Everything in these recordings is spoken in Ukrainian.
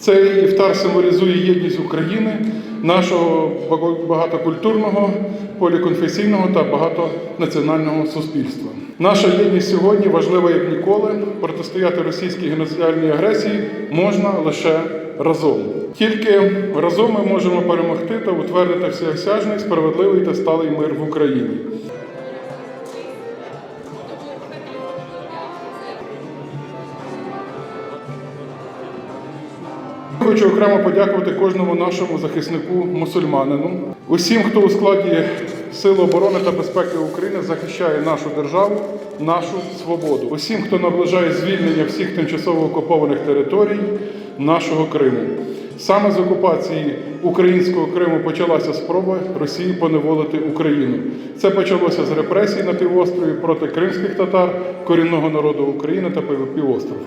Цей іфтар символізує єдність України, нашого багатокультурного, поліконфесійного та багатонаціонального суспільства. Наша єдність сьогодні важлива як ніколи. Протистояти російській геноцидальній агресії можна лише разом. Тільки разом ми можемо перемогти та утвердити всеосяжний, справедливий та сталий мир в Україні. Хочу окремо подякувати кожному нашому захиснику мусульманину, усім, хто у складі Сил оборони та безпеки України захищає нашу державу, нашу свободу, усім, хто наближає звільнення всіх тимчасово окупованих територій нашого Криму. Саме з окупації українського Криму почалася спроба Росії поневолити Україну. Це почалося з репресій на півострові проти кримських татар, корінного народу України та півострову.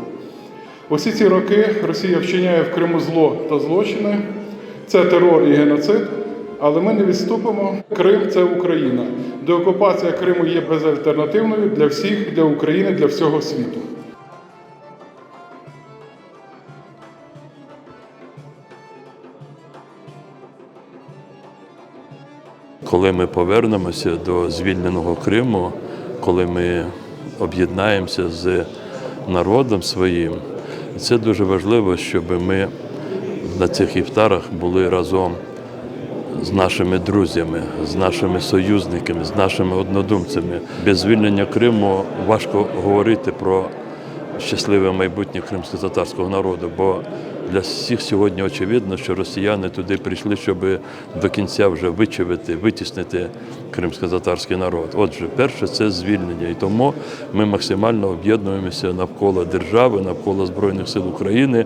Усі ці роки Росія вчиняє в Криму зло та злочини, це терор і геноцид. Але ми не відступимо. Крим це Україна. Деокупація Криму є безальтернативною для всіх, для України, для всього світу. Коли ми повернемося до звільненого Криму, коли ми об'єднаємося з народом своїм, це дуже важливо, щоб ми на цих іфтарах були разом з нашими друзями, з нашими союзниками, з нашими однодумцями. Без звільнення Криму важко говорити про щасливе майбутнє кримсько-татарського народу, бо для всіх сьогодні очевидно, що росіяни туди прийшли, щоб до кінця вже вичавити, витіснити кримсько-татарський народ. Отже, перше це звільнення, і тому ми максимально об'єднуємося навколо держави, навколо Збройних сил України.